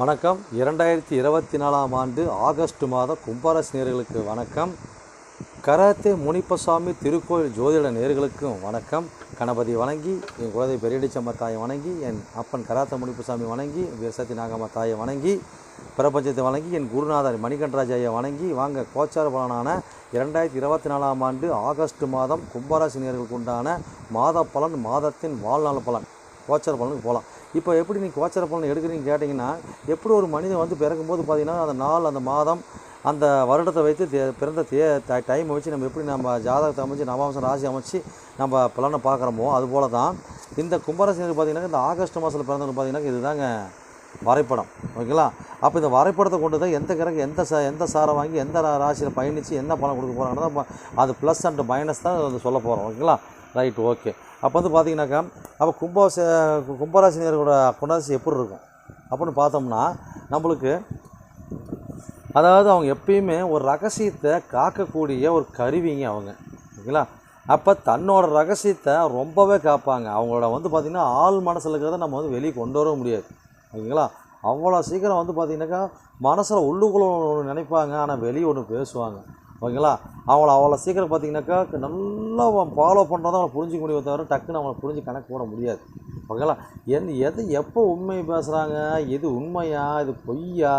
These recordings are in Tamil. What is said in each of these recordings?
வணக்கம். இரண்டாயிரத்தி இருபத்தி நாலாம் ஆண்டு ஆகஸ்ட் மாதம் கும்பாரஸ் நேர்களுக்கு வணக்கம். கராத்தே முனிப்பசாமி திருக்கோயில் ஜோதிட நேர்களுக்கும் வணக்கம். கணபதி வணங்கி என் குழந்தை பெரியடிச்சம்ம தாயை வணங்கி என் அப்பன் கராத்தே முனிப்பசாமி வணங்கி விவசாயத்தி நாகம்மா தாயை வணங்கி பிரபஞ்சத்தை வணங்கி என் குருநாதர் மணிகண்டராஜாயை வணங்கி வாங்க கோச்சார பலனான இரண்டாயிரத்தி இருபத்தி நாலாம் ஆண்டு ஆகஸ்ட் மாதம் கும்பராசினியர்களுக்கு உண்டான மாத பலன் மாதத்தின் வாழ்நாள் பலன் கோச்சார பலனுக்கு போகலாம். இப்போ எப்படி நீங்கள் கோச்சர பலன் எடுக்கிறீங்க கேட்டிங்கன்னா எப்படி ஒரு மனிதன் வந்து பிறக்கும்போது பார்த்தீங்கன்னா அந்த நாள் அந்த மாதம் அந்த வருடத்தை வைத்து தே- பிறந்த தே டைமை வச்சு நம்ம எப்படி நம்ம ஜாதகத்தை அமைச்சு நவாம்சம் ராசி அமைச்சு நம்ம பலனை பார்க்குறோமோ அதுபோல தான் இந்த கும்பராசினருக்கு பார்த்தீங்கன்னா இந்த ஆகஸ்ட் மாதத்தில் பிறந்தவங்க பார்த்தீங்கன்னா இதுதாங்க வரைபடம். ஓகேங்களா? அப்போ இந்த வரைபடத்தை கொண்டு தான் எந்த கிரகம் எந்த ச எந்த சாரை வாங்கி எந்த ராசியில் பயணித்து என்ன பலன் கொடுக்க போகிறாங்கன்னு தான் அது ப்ளஸ் அண்ட் மைனஸ் தான் வந்து சொல்ல போகிறோம் ஓகேங்களா? Right okay. அப்போ வந்து பார்த்தீங்கன்னாக்கா அப்போ கும்பாச கும்பராசினியர்களோட குணராசி எப்படி இருக்கும்? அப்படின்னு பார்த்தோம்னா நம்மளுக்கு அதாவது அவங்க எப்பயுமே ஒரு ரகசியத்தை காக்கக்கூடிய ஒரு கருவிங்க அவங்க. ஓகேங்களா? அப்போ தன்னோட ரகசியத்தை ரொம்பவே காப்பாங்க. அவங்களோட வந்து பார்த்திங்கன்னா ஆள் மனசில் இருக்கிறத நம்ம வந்து வெளியே கொண்டு வர முடியாது. ஓகேங்களா? அவ்வளோ சீக்கிரம் வந்து பார்த்திங்கனாக்கா மனசில் உள்ளுக்குள்ள ஒன்று நினைப்பாங்க. ஆனால் வெளியே ஒன்று பேசுவாங்க. ஓகேங்களா? அவங்கள அவ்வளோ சீக்கிரம் பார்த்தீங்கன்னாக்கா நல்லா ஃபாலோ பண்ணுறதை அவங்களை புரிஞ்சிக்க முடியும் தவிர டக்குன்னு அவனை புரிஞ்சு கணக்கு போட முடியாது. ஓகேங்களா? என் எது எப்போ உண்மை பேசுகிறாங்க எது உண்மையா இது பொய்யா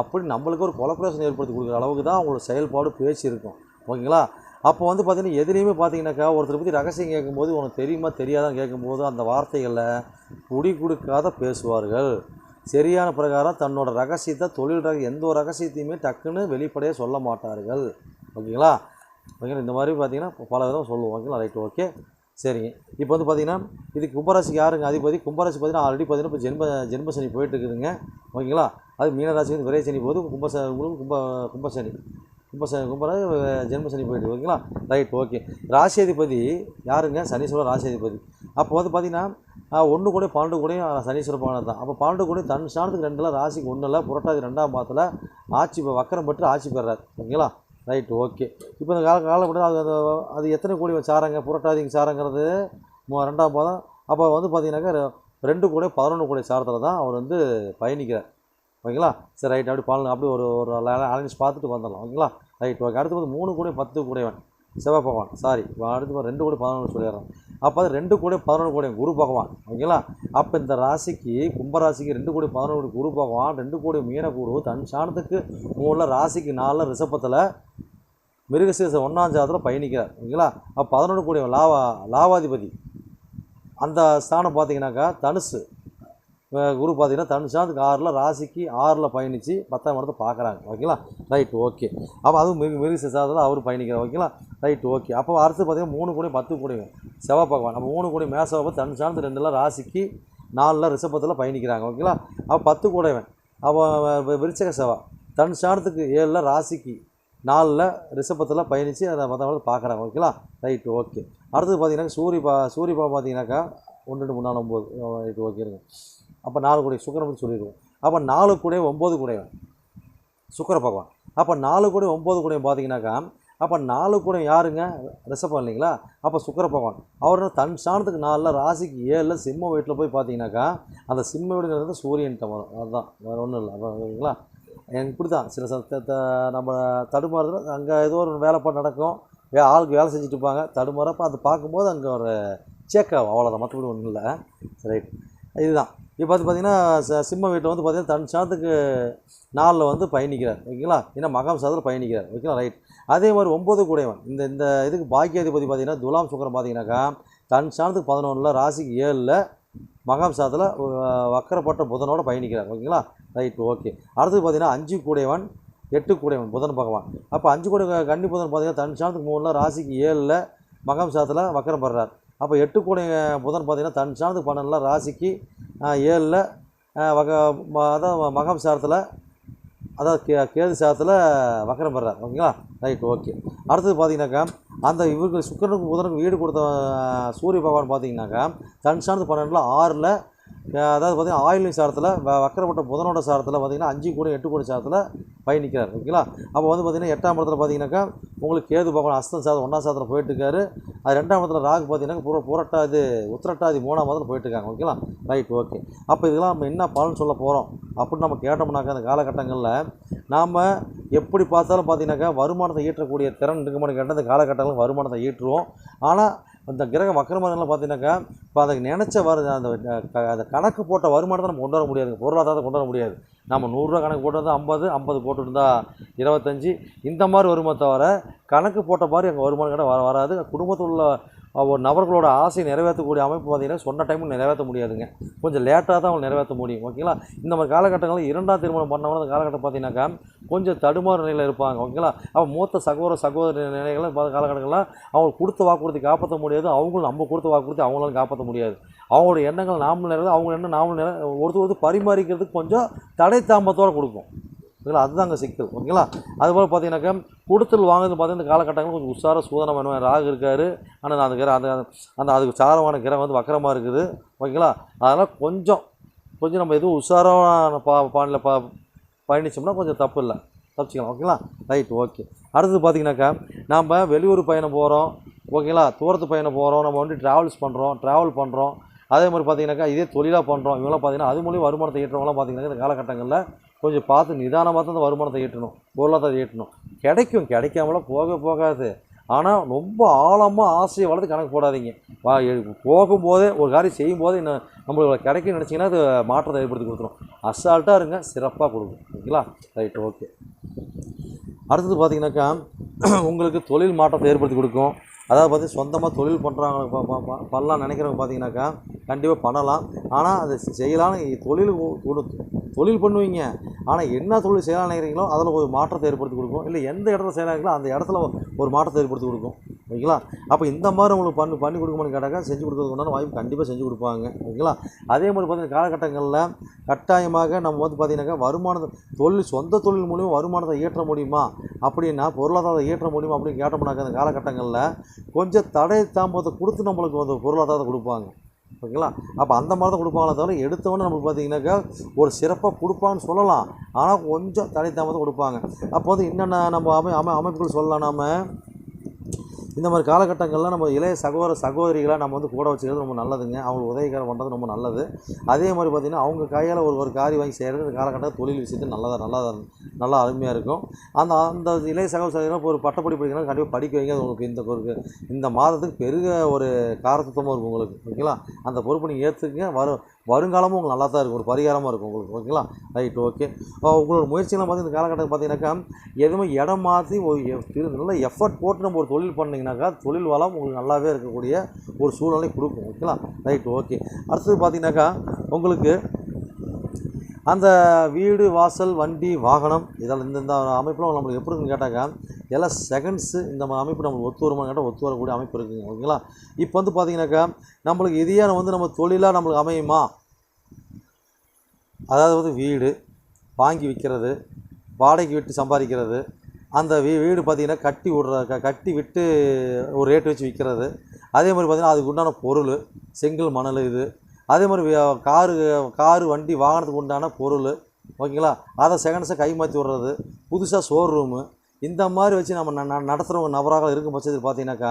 அப்படி நம்மளுக்கு ஒரு கொலப்ரேஷன் ஏற்படுத்தி கொடுக்குற அளவுக்கு தான் அவங்களோட செயல்பாடு பேச்சு இருக்கும். ஓகேங்களா? அப்போ வந்து பார்த்தீங்கன்னா எதுலேயுமே பார்த்தீங்கன்னாக்கா ஒருத்தரை பற்றி ரகசியம் கேட்கும்போது உனக்கு தெரியுமா தெரியாதான்னு கேட்கும்போது அந்த வார்த்தைகளை குடி கொடுக்காத பேசுவார்கள். சரியான பிரகாரம் தன்னோட ரகசியத்தை தொழில் ரக எந்த ஒரு ரகசியத்தையுமே டக்குன்னு வெளிப்படையாக சொல்ல மாட்டார்கள். ஓகேங்களா? ஓகேங்களா? இந்த மாதிரி பார்த்தீங்கன்னா பல விதம் சொல்லுவோம். ஓகேங்களா? Right okay. சரிங்க. இப்போ வந்து பார்த்தீங்கன்னா இது கும்பராசிக்கு யாருங்க அதிபதி? கும்பராசி பார்த்தீங்கன்னா ஆல்ரெடி பார்த்தீங்கன்னா இப்போ ஜென்ம ஜென்மசனி போயிட்டு இருக்குதுங்க ஓகேங்களா? அது மீனராசி வந்து விரை சனி போது கும்பச உங்களுக்கு கும்ப கும்பசனி கும்பசனி கும்பராசி ஜென்மசனி போயிட்டு ஓகேங்களா? Right okay. ராசியாதிபதி யாருங்க? சனீஸ்வரர் ராசியாதிபதி அப்போ வந்து பார்த்தீங்கன்னா ஒன்று கூட பன்னெண்டு கூடையும் சனீஸ்வர பகவான் தான். அப்போ பன்னெண்டு கூட தன் ஸ்தானத்துக்கு ரெண்டில் ராசிக்கு ஒன்றில் புரட்டாதி ரெண்டாம் மாதத்தில் ஆட்சி வக்கரம் பெற்று ஆட்சி பெறார். ஓகேங்களா ரைட் ஓகே இப்போ இந்த கால காலப்பட்டு அது அது- அது எத்தனை கோடி சாரங்க? புரட்டாதிங்க சாரங்கிறது ரெண்டாம் பாதம். அப்போ வந்து பார்த்தீங்கன்னாக்கா ரெ- ரெண்டு கூட பதினொன்று கோடி சாரத்தில் தான் அவர் வந்து பயணிக்கிறார். ஓகேங்களா? சரி ரைட் அப்படி பாருங்க. அப்படி ஒரு ஒரு அலைன்ஸ் பார்த்துட்டு வந்துடலாம். ஓகேங்களா? ரைட் ஓகே அடுத்து வந்து மூணு கூட பத்து கூடையவன். செவ்வாய் பகவான். சாரி அடுத்து ரெண்டு கூட பதினொன்று சொல்லிடுறேன். அப்போ அது ரெண்டு கூட பதினொன்று கோடி குரு பகவான். ஓகேங்களா அப்போ இந்த ராசிக்கு கும்பராசிக்கு ரெண்டு கோடி பதினொன்று குரு பகவான் ரெண்டு கோடி மீன தன் சாணத்துக்கு மூணில் ராசிக்கு நாலில் ரிசப்பத்தில் மிருகசீச ஒன்றாம் ஜாதத்தில் பயணிக்கிறார். ஓகேங்களா அப்போ பதினொன்று கோடி லாவா லாவாதிபதி. அந்த ஸ்தானம் பார்த்தீங்கன்னாக்கா தனுசு. குரு பார்த்தீங்கன்னா தனுஷாந்துக்கு ஆறில் ராசிக்கு ஆறில் பயணித்து பத்தாம் இடத்தை பார்க்குறாங்க. ஓகேங்களா? Right okay. அப்போ அதுவும் மிக மிக சாதத்தில் அவர் பயணிக்கிறார். ஓகேங்களா? Right okay. அப்போ அடுத்து பார்த்தீங்கன்னா மூணு கோடி பத்து கோடிங்க செவ்வாய் பகவான். அப்போ மூணு கோடி மேசவப்போ தனுஷாந்து ரெண்டில் ராசிக்கு நாலில் ரிஷபத்தில் பயணிக்கிறாங்க. ஓகேங்களா? அப்போ பத்து கூடைவன் அப்போ விருச்சக செவ்வா தன் சாணத்துக்கு ஏழில் ராசிக்கு நாலில் ரிஷபத்தில் பயணித்து அதை பத்தாம் பார்க்குறாங்க. ஓகேங்களா? Right okay. அடுத்தது பார்த்தீங்கன்னா சூரியபா சூரியபா பார்த்தீங்கன்னாக்கா ஒன்று ரெண்டு மூணு நாலு ஒம்பது ரைட் ஓகே இருக்குது அப்போ நாலு கூட சுக்கரம் பற்றி சொல்லிடுவோம் அப்போ நாலு கூட ஒம்பது கூடையும் சுக்கர பகவான். அப்போ நாலு கூட ஒம்பது கூடையும் பார்த்தீங்கன்னாக்கா அப்போ நாலு கூட யாருங்க? ரிசப்பம் இல்லைங்களா? அப்போ சுக்கர பகவான். அவர் தன் ஸ்தானத்துக்கு நாலில் ராசிக்கு ஏழில் சிம்ம வீட்டில் போய் பார்த்தீங்கன்னாக்கா அந்த சிம்ம வீடுங்கிறது சூரியன் வரும். அதுதான் வேறு ஒன்றும் இல்லை. அப்போ ஓகேங்களா எனக்கு இப்படி தான் சில ச- நம்ம தடுமாறுதல் அங்கே ஏதோ ஒரு வேலைப்பாடு நடக்கும். வே ஆளுக்கு வேலை செஞ்சுட்டு இருப்பாங்க. தடுமாறப்போ அது பார்க்கும்போது அங்கே ஒரு சேக்காகும் அவ்வளோதான் மற்றபடி ஒன்றும் இல்லை. ரைட் இதுதான். இப்போ வந்து பார்த்தீங்கன்னா ச- சிம்ம வீட்டில் வந்து பார்த்தீங்கன்னா தன் சாதத்துக்கு நாலில் வந்து பயணிக்கிறார். ஓகேங்களா? ஏன்னா மகம் சாதத்தில் பயணிக்கிறார். ஓகேங்களா? ரைட். அதே மாதிரி ஒம்பது கூடையவன். இந்த இந்த இதுக்கு பாக்கியாதிபதி பார்த்தீங்கன்னா துலாம் சுக்கரம் பார்த்தீங்கன்னாக்கா தன் சாணத்துக்கு பதினொன்றில் ராசிக்கு ஏழில் மகாம் சாதத்தில் வக்கரப்பட்ட புதனோடு பயணிக்கிறார். ஓகேங்களா? ரைட். ஓகே. அடுத்தது பார்த்திங்கன்னா அஞ்சு கூடையவன் எட்டு கூடையவன் புதன் பகவான். அப்போ அஞ்சு கூட கன்னி புதன் பார்த்திங்கன்னா தன் சாணத்துக்கு மூணில் ராசிக்கு ஏழில் மகம் சாதத்தில் வக்கரம் படுறார். அப்போ எட்டு கூடை புதன் பார்த்தீங்கன்னா தன் சாணத்துக்கு பன்னெண்டில் ராசிக்கு ஏழில் வக ம- அதான் மகம் சாரத்தில் அதாவது கே கேது சாரத்தில் வக்கரம் பெறார். ஓகேங்களா? Right okay. அடுத்தது பார்த்தீங்கன்னாக்கா அந்த இவருக்கு சுக்கரனுக்கு புதனுக்கு வீடு கொடுத்த சூரிய பகவான் பார்த்தீங்கன்னாக்கா தன் சார்ந்து பன்னெண்டில் ஆறில் அதாவது பார்த்திங்கன்னா ஆயிலின் சாரத்தில் வக்கரப்பட்ட புதனோட சாரத்தில் பார்த்தீங்கன்னா அஞ்சு கோடி எட்டு கோடி சாரத்தில் பயணிக்கிறார் ஓகேங்களா? அப்போ வந்து பார்த்தீங்கன்னா எட்டாம் இடத்துல பார்த்தீங்கன்னாக்கா உங்களுக்கு கேது பகவான் அஸ்தம் சாதம் ஒன்றாம் சாதத்தில் போயிட்டுருக்காரு. அது ரெண்டாம் இடத்துல ராகு பார்த்தீங்கன்னா புற புரட்டாது உத்திரட்டாதி மூணாம் மாதத்தில் போயிட்டுருக்காங்க ஓகேங்களா? Right okay. அப்போ இதெல்லாம் நம்ம என்ன பலன் சொல்ல போகிறோம் அப்படின்னு நம்ம கேட்டோம்னாக்கா அந்த காலகட்டங்களில் நாம் எப்படி பார்த்தாலும் பார்த்தீங்கன்னாக்கா வருமானத்தை ஈட்டக்கூடிய திறன் இருக்குமான்னு கேட்டால் அந்த காலகட்டங்களில் வருமானத்தை ஈட்டுருவோம். ஆனால் அந்த கிரக வக்கரமரங்கள்லாம் பார்த்தீங்கன்னாக்கா இப்போ அதை நினச்ச வரு அந்த க- அந்த கணக்கு போட்ட வருமானத்தை நம்ம கொண்டு வர முடியாது. பொருளாதாரத்தை கொண்டு வர முடியாது. நம்ம நூறுரூவா கணக்கு போட்டிருந்தா ஐம்பது ஐம்பது போட்டுருந்தா இருபத்தஞ்சி. இந்த மாதிரி வருமானத்தை தவிர கணக்கு போட்ட மாதிரி எங்கள் வருமானம் கிட்ட வர வராது. குடும்பத்தில் உள்ள ஒரு நபர்களோட ஆசை நிறைவேற்றக்கூடிய அமைப்பு பார்த்தீங்கன்னா சொன்ன டைமில் நிறைவேற்ற முடியாதுங்க. கொஞ்சம் லேட்டாக தான் அவங்க நிறைவேற்ற முடியும். ஓகேங்களா இந்த மாதிரி காலகட்டங்களில் இரண்டாம் திருமணம் பண்ணவங்க அந்த காலகட்டம் பார்த்தீங்கன்னாக்கா கொஞ்சம் தடுமாறு நிலையில் இருப்பாங்க. ஓகேங்களா அவன் மூத்த சகோதர சகோதரி நிலைகளை பார்த்த காலகட்டங்களில் அவங்களுக்கு கொடுத்த வாக்குறுதி காப்பாற்ற முடியாது. அவங்களும் நம்ம கொடுத்த வாக்குறுதி அவங்களால காப்பாற்ற முடியாது. அவங்களோட எண்ணங்கள் நாமளும் நிறைவேறது அவங்க எண்ணம் நாமளும் நிறைவே ஒருத்தர் ஒருத்தர் பரிமாறிக்கிறதுக்கு கொஞ்சம் தடை தாமத்தோடு கொடுக்கும். ஓகேங்களா அதுதான் அங்கே சிக்கல் ஓகேங்களா? அதுபோல் பார்த்தீங்கன்னாக்கா கொடுத்தல் வாங்குறது பார்த்தீங்கன்னா இந்த காலகட்டங்கள் கொஞ்சம் உஷார சூதனம் பண்ணுவேன் ராகு இருக்கார் ஆனால் அந்த கிரக அந்த அந்த அதுக்கு சாரமான கிரகம் வந்து வக்கரமாக இருக்குது ஓகேங்களா? அதனால் கொஞ்சம் கொஞ்சம் நம்ம எதுவும் உஷாரான பா பாணியில் பா பயணிச்சோம்னா கொஞ்சம் தப்பு இல்லை. தப்பிச்சிக்கலாம் ஓகேங்களா? Right okay. அடுத்தது பார்த்தீங்கன்னாக்கா நாம் வெளியூர் பயணம் போகிறோம் ஓகேங்களா? தூரத்து பயணம் போகிறோம் நம்ம வந்து ட்ராவல்ஸ் பண்ணுறோம் ட்ராவல் பண்ணுறோம் அதே மாதிரி பார்த்தீங்கன்னாக்கா இதே தொழிலாக பண்ணுறோம் இவங்களாம் பார்த்தீங்கன்னா அது மூலியம் வருமானத்தை ஈட்டுறவங்களாம் பார்த்தீங்கன்னா இந்த காலகட்டங்களில் கொஞ்சம் பார்த்து நிதானமாக தான் அந்த வருமானத்தை ஈட்டணும் பொருளாதாரத்தை ஈட்டணும். கிடைக்கும் கிடைக்காமலாம் போக போகாது. ஆனால் ரொம்ப ஆழமாக ஆசையை வளர்த்து கணக்கு போடாதீங்க. வா போகும்போதே ஒரு காரியம் செய்யும்போதே இன்னும் நம்மளுக்கு கிடைக்கும்னு நினச்சிங்கன்னா அது மாற்றத்தை ஏற்படுத்தி கொடுத்துரும். அசால்ட்டாக இருங்க சிறப்பாக கொடுக்கும் ஓகேங்களா? Right okay. அடுத்தது பார்த்தீங்கன்னாக்கா உங்களுக்கு தொழில் மாற்றத்தை ஏற்படுத்தி கொடுக்கும். அதாவது பார்த்து சொந்தமாக தொழில் பண்ணுறாங்க பண்ணலாம் நினைக்கிறவங்க பார்த்தீங்கன்னாக்கா கண்டிப்பாக பண்ணலாம். ஆனால் அதை செய்யலாம்னு தொழில் கொடு- தொழில் பண்ணுவீங்க. ஆனால் என்ன தொழில் செய்யலாம் நினைக்கிறீங்களோ அதில் ஒரு மாற்றத்தை ஏற்படுத்தி கொடுக்கும். இல்லை எந்த இடத்துல செய்யலாங்களோ அந்த இடத்துல ஒரு மாற்றத்தை ஏற்படுத்தி கொடுக்கும். ஓகேங்களா? அப்போ இந்த மாதிரி உங்களுக்கு பண்ணி பண்ணி கொடுக்கணும்னு கேட்டாக்கா செஞ்சு கொடுக்கறதுக்கு உண்டான வாய்ப்பு கண்டிப்பாக செஞ்சு கொடுப்பாங்க. ஓகேங்களா? அதே மாதிரி பார்த்தீங்கன்னா காலகட்டங்களில் கட்டாயமாக நம்ம வந்து பார்த்தீங்கன்னாக்கா வருமானத்தை தொழில் சொந்த தொழில் மூலியம் வருமானத்தை ஈட்ட முடியுமா? அப்படின்னா பொருளாதாரத்தை ஈட்ட முடியுமா அப்படின்னு கேட்டோம்னாக்கா அந்த காலகட்டங்களில் கொஞ்சம் தடை தாமதத்தை கொடுத்து நம்மளுக்கு வந்து பொருளாதாரத்தை கொடுப்பாங்க. ஓகேங்களா? அப்போ அந்த மாதிரி தான் கொடுப்பாங்களே தவிர எடுத்தவொடனே நம்மளுக்கு பார்த்தீங்கன்னாக்கா ஒரு சிறப்பாக கொடுப்பான்னு சொல்லலாம். ஆனால் கொஞ்சம் தடை தாமதம் கொடுப்பாங்க. அப்போ வந்து என்னென்ன நம்ம அமை அமை அமைப்புகள் சொல்லலாம் நாம? இந்த மாதிரி காலகட்டங்களில் நம்ம இளைய சகோதர சகோதரிகளாக நம்ம வந்து கூட வச்சுக்கிறது ரொம்ப நல்லதுங்க. அவங்களுக்கு உதவிக்காரம் பண்ணுறது ரொம்ப நல்லது. அதே மாதிரி பார்த்திங்கன்னா அவங்க கையால் ஒரு ஒரு காரியம் வாங்கி செய்கிறது இந்த காலகட்டத்தில் தொழில் விஷயத்தில் நல்லதாக நல்லா நல்லா அருமையாக இருக்கும். அந்த அந்த இளைய சகோதர இப்போ ஒரு பட்டப்படி படிக்கணும் கண்டிப்பாக படிக்க வைங்க. அது உங்களுக்கு இந்த ஒரு இந்த மாதத்துக்கு பெருக ஒரு காரத்துவமாக இருக்கும் உங்களுக்கு. ஓகேங்களா? அந்த பொறுப்பு நீங்கள் ஏற்றுக்குங்க வரும் வருங்காலமும் உங்களுக்கு நல்லா தான் இருக்கும். ஒரு பரிகாரமாக இருக்கும் உங்களுக்கு ஓகேங்களா ரைட் ஓகே உங்களோட முயற்சியெல்லாம் பார்த்து இந்த காலகட்டத்தில் பார்த்தீங்கன்னாக்கா எதுவுமே இடம் மாற்றி ஒரு நல்ல எஃபர்ட் போட்டு நம்ம ஒரு தொழில் பண்ணிங்கனாக்கா தொழில் வளம் உங்களுக்கு நல்லாவே இருக்கக்கூடிய ஒரு சூழ்நிலை கொடுக்கும் ஓகேங்களா ரைட் ஓகே அடுத்தது பார்த்தீங்கன்னாக்கா உங்களுக்கு அந்த வீடு வாசல் வண்டி வாகனம் இதெல்லாம் இந்த இந்த அமைப்பில் நம்மளுக்கு எப்படி இருக்குன்னு கேட்டாக்கா எல்லாம் செகண்ட்ஸு இந்த மாதிரி அமைப்பு நம்மளுக்கு ஒத்து வருமானு கேட்டால் ஒத்து வரக்கூடிய அமைப்பு இருக்குங்க ஓகேங்களா? இப்போ வந்து பார்த்தீங்கன்னாக்கா நம்மளுக்கு இதையே வந்து நம்ம தொழிலாக நம்மளுக்கு அமையுமா? அதாவது வந்து வீடு வாங்கி விற்கிறது வாடகைக்கு விட்டு சம்பாதிக்கிறது அந்த வீ வீடு பார்த்திங்கன்னா கட்டி விடுற கட்டி விட்டு ஒரு ரேட் வச்சு விற்கிறது அதே மாதிரி பார்த்திங்கன்னா அதுக்கு உண்டான பொருள் செங்கல் மணல் இது அதே மாதிரி காரு காரு வண்டி வாகனத்துக்கு உண்டான பொருள் ஓகேங்களா? அதை செகண்ட்ஸை கை மாற்றி விட்றது. புதுசாக ஷோரூமு ரூமு இந்த மாதிரி வச்சு நம்ம ந- நடத்துகிறவங்க நபராக இருக்கும் பட்சத்தில் பார்த்தீங்கன்னாக்கா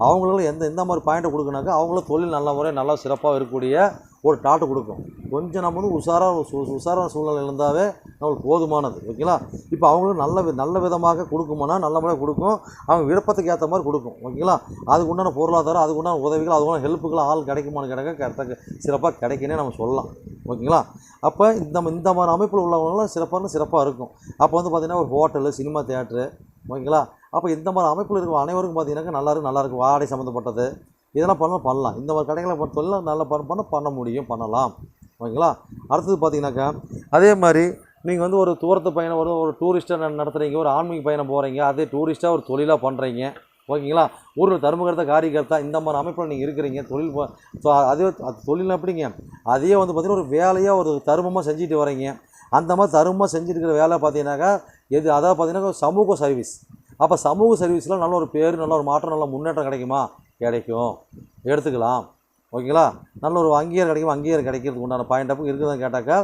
அவங்களும் எந்த எந்த மாதிரி பாயிண்ட்டை கொடுக்குனாக்கா அவங்களும் தொழில் நல்ல முறையாக நல்லா சிறப்பாக இருக்கக்கூடிய ஒரு டாட்டு கொடுக்கும் கொஞ்சம் நம்ம வந்து உஷாராக சு உஷாரான சூழ்நிலை இருந்தாவே நம்மளுக்கு போதுமானது. ஓகேங்களா? இப்போ அவங்களும் நல்ல வி- நல்ல விதமாக கொடுக்குமானா நல்ல முறையாக கொடுக்கும். அவங்க விருப்பத்துக்கு ஏற்ற மாதிரி கொடுக்கும். ஓகேங்களா? அதுக்கு உண்டான பொருளாதாரம் அதுக்கு உண்டான உதவிகள் அதுக்கு உண்டான ஹெல்ப்புகள் ஆள் கிடைக்குமானு கிடைக்க கரெக்டாக சிறப்பாக கிடைக்குன்னே நம்ம சொல்லலாம். ஓகேங்களா? அப்போ இந்த இந்த மாதிரி அமைப்பில் உள்ளவங்களாம் சிறப்பான சிறப்பாக இருக்கும். அப்போ வந்து பார்த்திங்கன்னா ஒரு ஹோட்டலு சினிமா தேட்ரு ஓகேங்களா? அப்போ இந்த மாதிரி அமைப்பில் இருக்கிற அனைவருக்கும் பார்த்தீங்கன்னாக்கா நல்லாயிருக்கும் நல்லாயிருக்கும் நல்லா இருக்கும் வாடகை சம்மந்தப்பட்டது இதெல்லாம் பண்ணலாம் பண்ணலாம். இந்த மாதிரி கடைகளை பொறுத்தவரை நல்லா பண்ண பண்ண பண்ண முடியும் பண்ணலாம். ஓகேங்களா? அடுத்தது பார்த்தீங்கன்னாக்கா அதே மாதிரி நீங்கள் வந்து ஒரு தூரத்து பயணம் ஒரு ஒரு டூரிஸ்ட்டாக நடத்துகிறீங்க ஒரு ஆன்மீக பயணம் போகிறீங்க அதே டூரிஸ்ட்டாக ஒரு தொழிலாக பண்ணுறீங்க ஓகேங்களா? ஊரில் தர்மகர்த்தா காரியகர்த்தா இந்த மாதிரி அமைப்பில் நீங்கள் இருக்கிறீங்க தொழில் ஸோ அதே அது தொழில் எப்படிங்க? அதையே வந்து பார்த்திங்கன்னா ஒரு வேலையாக ஒரு தருமமாக செஞ்சுட்டு வரீங்க. அந்த மாதிரி தருமமாக செஞ்சுட்டு இருக்கிற வேலை பார்த்தீங்கன்னாக்கா எது அதாவது பார்த்தீங்கன்னா சமூக சர்வீஸ் அப்போ சமூக சர்வீஸில் நல்ல ஒரு பேர் நல்ல ஒரு மாற்றம் நல்ல முன்னேற்றம் கிடைக்குமா? கிடைக்கும். எடுத்துக்கலாம். ஓகேங்களா? நல்ல ஒரு அங்கீகாரம் கிடைக்கும். அங்கீகாரம் கிடைக்கிறதுக்கு உண்டான பாயிண்ட் அப் இருக்குதுன்னு கேட்டாக்கா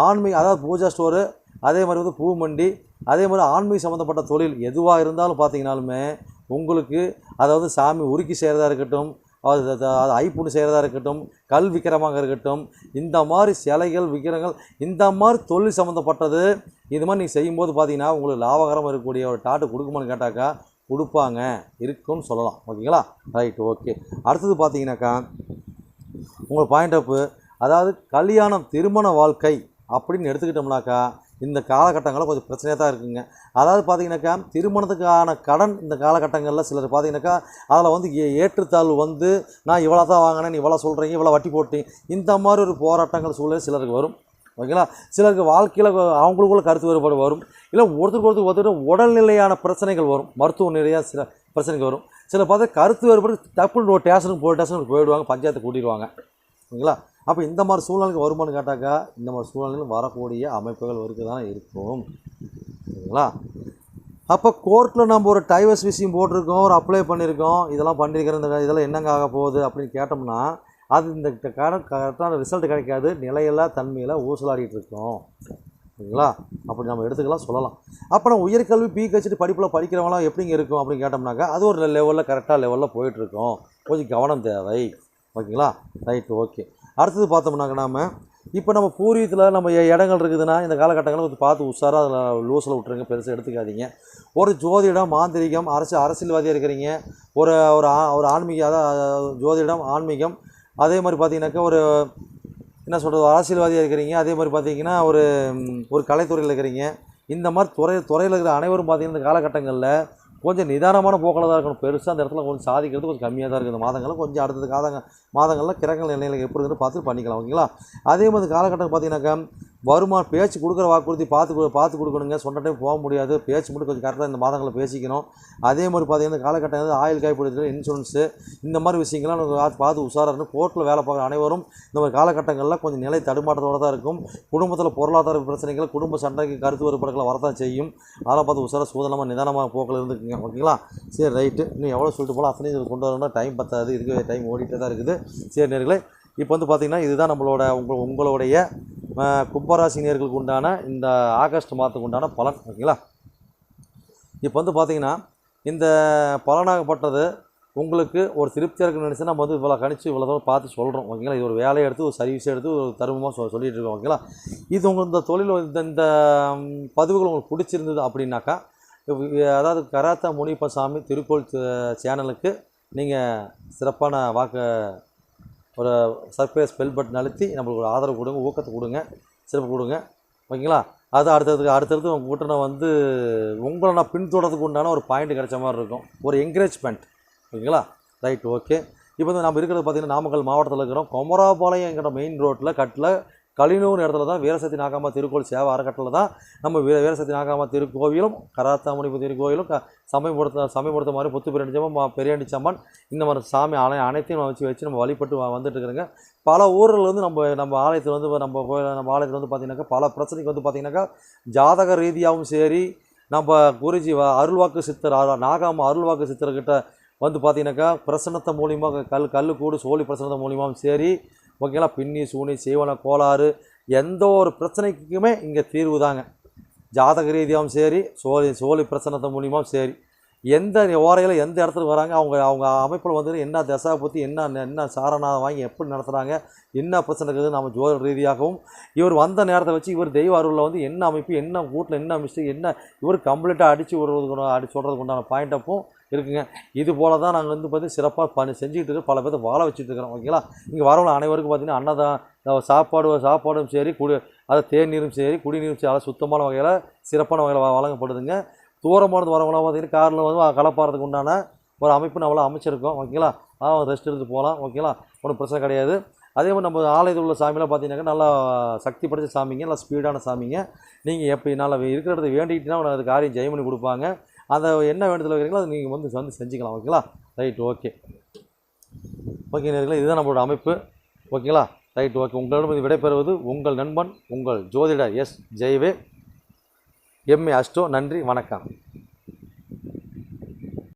ஆன்மீக அதாவது பூஜா ஸ்டோரு அதே மாதிரி வந்து பூ மண்டி அதே மாதிரி ஆன்மீக சம்மந்தப்பட்ட தொழில் எதுவாக இருந்தாலும் பார்த்தீங்கனாலுமே உங்களுக்கு அதாவது சாமி உருக்கி செய்கிறதா இருக்கட்டும் அது அது- அது ஐப்புண்டு செய்கிறதா இருக்கட்டும் கல் விக்கிரமாக இருக்கட்டும் இந்த மாதிரி சிலைகள் விக்கிரங்கள் இந்த மாதிரி தொழில் சம்மந்தப்பட்டது இது மாதிரி நீங்கள் செய்யும்போது பார்த்தீங்கன்னா உங்களுக்கு லாபகரமாக இருக்கக்கூடிய ஒரு டாட்டு கொடுக்குமான்னு கேட்டாக்கா கொடுப்பாங்க இருக்கும்னு சொல்லலாம். ஓகேங்களா? ரைட் ஓகே அடுத்தது பார்த்தீங்கன்னாக்கா உங்கள் பாயிண்ட் ஆஃப் அதாவது கல்யாணம் திருமண வாழ்க்கை அப்படின்னு எடுத்துக்கிட்டோம்னாக்கா இந்த காலகட்டங்களில் கொஞ்சம் பிரச்சனையாக தான் இருக்குங்க. அதாவது பார்த்தீங்கன்னாக்கா திருமணத்துக்கான கடன் இந்த காலகட்டங்களில் சிலர் பார்த்தீங்கன்னாக்கா அதில் வந்து ஏ- ஏற்றுத்தாழ்வு வந்து நான் இவ்வளோ தான் வாங்கினேன் இவ்வளோ சொல்கிறீங்க இவ்வளோ வட்டி போட்டீங்க. இந்த மாதிரி ஒரு போராட்டங்கள் சூழ்நிலை சிலருக்கு வரும். ஓகேங்களா? சிலருக்கு வாழ்க்கையில் அவங்களுக்குள்ள கருத்து வேறுபாடு வரும். இல்லை ஒருத்தருக்கு ஒருத்தர் ஒருத்தர் உடல்நிலையான பிரச்சனைகள் வரும். மருத்துவ நிலையாக சில பிரச்சனைகள் வரும். சில பார்த்தா கருத்து வேறுபாடு டப்புன்னு ஒரு டேஷனுக்கு போய் டேஷனுக்கு போயிடுவாங்க பஞ்சாயத்தை கூட்டிடுவாங்க. ஓகேங்களா? அப்போ இந்த மாதிரி சூழ்நிலைக்கு வருமானு கேட்டாக்கா இந்த மாதிரி சூழ்நிலையில் வரக்கூடிய அமைப்புகள் இருக்கு தான் இருக்கும். ஓகேங்களா? அப்போ கோர்ட்டில் நம்ம ஒரு டைவர்ஸ் விஷயம் போட்டிருக்கோம் ஒரு அப்ளை பண்ணியிருக்கோம் இதெல்லாம் பண்ணியிருக்கிறோம் இந்த இதெல்லாம் என்னங்க ஆக போகுது அப்படின்னு கேட்டோம்னா அது இந்த கரெக்ட் கரெக்டான ரிசல்ட் கிடைக்காது. நிலையில்லா தன்மையில் ஊசலாடிட்டு இருக்கோம் ஓகேங்களா அப்படி நம்ம எடுத்துக்கலாம் சொல்லலாம். அப்போ நம்ம உயர்கல்வி பி கச்சிட்டு படிப்பில் படிக்கிறவங்களாம் எப்படிங்க இருக்கும் அப்படின்னு கேட்டோம்னாக்கா அது ஒரு லெவலில் கரெக்டாக லெவலில் போயிட்டுருக்கோம். கொஞ்சம் கவனம் தேவை. ஓகேங்களா? ரைட்டு ஓகே அடுத்தது பார்த்தோம்னாக்க நாம் இப்போ நம்ம பூர்வீகத்தில் நம்ம இடங்கள் இருக்குதுன்னா இந்த காலகட்டங்களில் கொஞ்சம் பார்த்து உஷாராக அதில் லூஸில் விட்டுருங்க பெருசாக எடுத்துக்காதீங்க. ஒரு ஜோதிடம் மாந்திரிகம் அரசு அரசியல்வாதியாக இருக்கிறீங்க. ஒரு ஒரு ஆ- ஒரு ஆன்மீக அதாவது ஜோதிடம் ஆன்மீகம் அதே மாதிரி பார்த்தீங்கன்னாக்கா ஒரு என்ன சொல்கிறது அரசியல்வாதியாக இருக்கிறீங்க. அதே மாதிரி பார்த்தீங்கன்னா ஒரு ஒரு கலைத்துறையில் இருக்கிறீங்க. இந்த மாதிரி துறை துறையில் இருக்கிற அனைவரும் பார்த்தீங்கன்னா இந்த காலகட்டங்களில் கொஞ்சம் நிதானமான போக்கில் தான் இருக்கணும். பெருசாக அந்த இடத்துல கொஞ்சம் சாதிக்கிறது கொஞ்சம் கம்மியாக தான் இருக்குது. இந்த மாதங்களில் கொஞ்சம் அடுத்தது காதங்க மாதங்களில் கிரகங்கள் நிலையில் எப்படி இருக்குன்னு பார்த்து பண்ணிக்கலாம் ஓகேங்களா? அதே மாதிரி காலகட்டம் பார்த்தீங்கன்னாக்கா வருமா பேச்சு கொடுக்குற வாக்குறுதி பார்த்து பார்த்து கொடுக்கணுங்க. சொன்ன டைம் போக முடியாது. பேச்சு மட்டும் கொஞ்சம் கரெக்டாக இந்த மாதங்களில் பேசிக்கணும். அதே மாதிரி பார்த்தீங்கன்னா இந்த காலகட்டம் வந்து ஆயில் காய்ப்பிடுதல் இன்சூரன்ஸு இந்த மாதிரி விஷயங்கள்லாம் நம்ம பார்த்து பார்த்து உஷாராக இருக்கணும் கோர்ட்டில் வேலை பார்க்குற அனைவரும் இந்த மாதிரி காலகட்டங்களில் கொஞ்சம் நிலை தடுமாற்றத்தோடு தான் இருக்கும். குடும்பத்தில் பொருளாதார பிரச்சனைகள் குடும்ப சண்டைக்கு கருத்து வேறுபாடுகளை வரதான் செய்யும். அதெல்லாம் பார்த்து உஷாராக சூதனமாக நிதானமாக போக்கில் இருந்துக்குங்க. ஓகேங்களா? சரி ரைட்டு. இன்னும் எவ்வளோ சொல்லிட்டு போகலாம். அத்தனையும் கொண்டு வரணும்னா டைம் பத்தாது. இதுக்கு டைம் ஓடிட்டே தான் இருக்குது. சரி நேர்களை இப்போ வந்து பார்த்திங்கன்னா இதுதான் நம்மளோட உங்கள் உங்களுடைய கும்பராசினியர்களுக்கு உண்டான இந்த ஆகஸ்ட் மாதத்துக்கு உண்டான பலன் ஓகேங்களா? இப்போ வந்து பார்த்தீங்கன்னா இந்த பலனாகப்பட்டது உங்களுக்கு ஒரு திருப்தியாக இருக்குன்னு நினச்சா நம்ம வந்து இவ்வளோ கணிச்சு இவ்வளோ தூரம் பார்த்து சொல்கிறோம் ஓகேங்களா? இது ஒரு வேலையை எடுத்து ஒரு சர்வீஸ் எடுத்து ஒரு தருமமாக சொ சொல்லிட்டு இருக்கோம் ஓகேங்களா? இது உங்கள் இந்த தொழில் இந்த இந்த பதிவுகள் உங்களுக்கு பிடிச்சிருந்தது அப்படின்னாக்கா அதாவது கராத்தா முனிப்பசாமி திருக்கோள் சேனலுக்கு நீங்கள் சிறப்பான வாக்கு ஒரு சர்ப்ரைஸ் பெல் பட்டன் அழுத்தி நம்மளுக்கு ஒரு ஆதரவு கொடுங்க ஊக்கத்தை கொடுங்க சிறப்பு கொடுங்க. ஓகேங்களா? அது அடுத்ததுக்கு அடுத்தடுத்து உங்கள் நான் வந்து உங்களை நான் பின்தொடர்றதுக்கு உண்டான ஒரு பாயிண்ட் கிடைச்ச மாதிரி இருக்கும். ஒரு என்கரேஜ்மெண்ட் ஓகேங்களா? ரைட் ஓகே இப்போ வந்து நம்ம இருக்கிறது பார்த்திங்கன்னா நாமக்கல் மாவட்டத்தில் இருக்கிறோம். கொமராபாளையங்கிற மெயின் ரோட்டில் கட்டில் கலினூர் இடத்துல தான் வீரசக்தி நாகாமா திருக்கோவில் சேவை அறக்கட்டளை தான். நம்ம வீர வீரசக்தி நாகாமா திருக்கோவிலும் கராத்தாமணிப்பு திருக்கோவிலும் க சமயப்படுத்த சமயப்படுத்த மாதிரி புத்து பெரியண்டிச்சம்மன் பெரியாண்டிச்சம்மன் இந்த மாதிரி சாமி ஆலயம் அனைத்தையும் வச்சு வச்சு நம்ம வழிபட்டு வ- வந்துட்டு இருக்கிறோங்க பல ஊர்லேருந்து வந்து நம்ம நம்ம ஆலயத்தில் வந்து நம்ம கோயில் நம்ம ஆலயத்தில் வந்து பார்த்திங்கனாக்கா பல பிரச்சனைக்கு வந்து பார்த்திங்கனாக்கா ஜாதக ரீதியாகவும் சரி நம்ம குருஜி அருள்வாக்கு சித்தர் நாகாமா அருள்வாக்கு சித்தர்கிட்ட வந்து பார்த்தீங்கன்னாக்கா பிரசன்னத்தை மூலியமாக கல் கல் கூடு சோழி பிரசன்னத்தை மூலியமாகவும் சரி ஓகேங்களா? பின்னி சூனி சீவன கோளாறு எந்த ஒரு பிரச்சனைக்குமே இங்கே தீர்வு தாங்க. ஜாதக ரீதியாகவும் சரி சோழி சோழி பிரச்சனத்தை மூலியமாகவும் சரி. எந்த ஓரையில் எந்த இடத்துல வராங்க அவங்க அவங்க அமைப்பில் வந்து என்ன தசா பற்றி என்ன என்ன சாரணா வாங்கி எப்படி நடத்துகிறாங்க என்ன பிரச்சனை இருக்குது நம்ம ஜோதிட ரீதியாகவும். இவர் வந்த நேரத்தை வச்சு இவர் தெய்வ அருளில் வந்து என்ன அமைப்பு என்ன வீட்டில் என்ன மிஸ்டேக் என்ன இவர் கம்ப்ளீட்டாக அடித்து விடுறதுக்கு அடி சொல்கிறதுக்கு உண்டான பாயிண்ட் அப்போ இருக்குங்க. இது போல தான் நாங்கள் வந்து பார்த்து சிறப்பாக பண்ணி செஞ்சுக்கிட்டு இருக்கோம். பல பேர்த்த வாழ வச்சுட்டு இருக்கிறோம். ஓகேங்களா? இங்கே வரவங்க அனைவருக்கும் பார்த்தீங்கன்னா அன்னதான் சாப்பாடு சாப்பாடும் சரி குடி அதை தேநீரும் சரி குடிநீரும் சரி அதை சுத்தமான வகையில் சிறப்பான வகையில் வழங்கப்படுதுங்க. தூரமானது வரவங்களாம் பார்த்தீங்கன்னா காரில் வந்து கலப்பாறதுக்கு உண்டான ஒரு அமைப்பு நம்மளாம் அமைச்சிருக்கோம். ஓகேங்களா? அதான் ரெஸ்ட் எடுத்து போகலாம். ஓகேங்களா? ஒன்றும் பிரச்சனை கிடையாது. அதே மாதிரி நம்ம ஆலயத்தில் உள்ள சாமியெலாம் பார்த்தீங்கன்னாக்கா நல்லா சக்தி படைச்ச சாமிங்க. நல்லா ஸ்பீடான சாமிங்க. நீங்கள் எப்படி நல்லா இருக்கிற இடத்த வேண்டிக்கிட்டீங்கன்னா அது காரியம் ஜெயம் பண்ணி கொடுப்பாங்க. அதை என்ன வேண்டுதல் வைக்கிறீங்களோ அதை நீங்கள் வந்து வந்து செஞ்சுக்கலாம் ஓகேங்களா ரைட் ஓகே ஓகே நேர்களே இதுதான் நம்மளோட அமைப்பு. ஓகேங்களா ரைட் ஓகே உங்களிடம் இது விடைபெறுவது உங்கள் நண்பன் உங்கள் ஜோதிடர் எஸ். ஜெய்வே எம்ஏ அஸ்டோ நன்றி வணக்கம்.